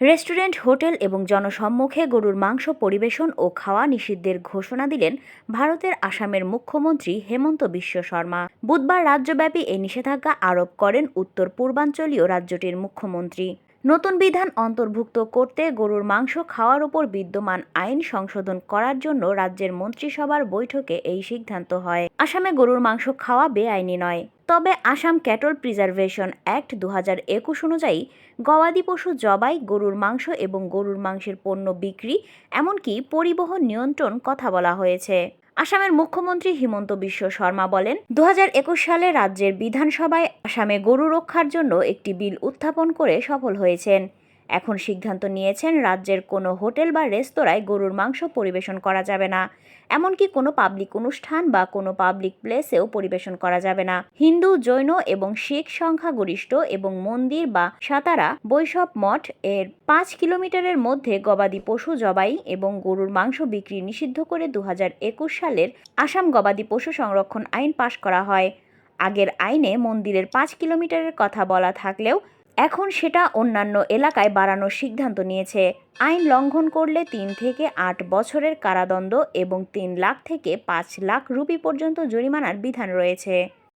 Restaurant, hotel এবং জনসম্মুখে গরুর মাংস পরিবেশন ও খাওয়া নিষিদ্ধের ঘোষণা দিলেন ভারতের আসামের মুখ্যমন্ত্রী হেমন্ত বিশ্ব শর্মা। বুধবার রাজ্যব্যাপী এই নিষেধাজ্ঞা আরোপ করেন উত্তর পূর্বাঞ্চলীয় রাজ্যটির মুখ্যমন্ত্রী। নতুন বিধান অন্তর্ভুক্ত করতে গরুর মাংস খাওয়ার উপর বিদ্যমান আইন সংশোধন করার জন্য রাজ্যের মন্ত্রিসভার বৈঠকে এই সিদ্ধান্ত হয়। আসামে গরুর মাংস খাওয়া বেআইনি নয়। তবে আসাম ক্যাটল প্রিজার্ভেশন অ্যাক্ট দু হাজার একুশ অনুযায়ী গবাদি পশু জবাই, গরুর মাংস এবং গরুর মাংসের পণ্য বিক্রি, এমনকি পরিবহন নিয়ন্ত্রণ কথা বলা হয়েছে। আসামের মুখ্যমন্ত্রী হিমন্ত বিশ্ব শর্মা বলেন দু হাজার একুশ সালে রাজ্যের বিধানসভায় আসামে গরু রক্ষার জন্য একটি বিল উত্থাপন করে সফল হয়েছেন। এখন সিদ্ধান্ত নিয়েছেন রাজ্যের কোনো হোটেল বা রেস্তোরাঁয় গরুর মাংস পরিবেশন করা যাবে না। এমনকি কোনো পাবলিক অনুষ্ঠান বা কোনো পাবলিক প্লেসেও পরিবেশন করা যাবে না। হিন্দু, জৈন এবং শিখ সংখ্যাগরিষ্ঠ এবং মন্দির বা সাতারা বৈষ্ণব মঠ এর পাঁচ কিলোমিটারের মধ্যে গবাদি পশু জবাই এবং গরুর মাংস বিক্রি নিষিদ্ধ করে দু হাজার একুশ সালের আসাম গবাদি পশু সংরক্ষণ আইন পাশ করা হয়। আগের আইনে মন্দিরের পাঁচ কিলোমিটারের কথা বলা থাকলেও এখন সেটা অন্যান্য এলাকায় বাড়ানোর সিদ্ধান্ত নিয়েছে। আইন লঙ্ঘন করলে তিন থেকে আট বছরের কারাদণ্ড এবং তিন লাখ থেকে পাঁচ লাখ রুপি পর্যন্ত জরিমানার বিধান রয়েছে।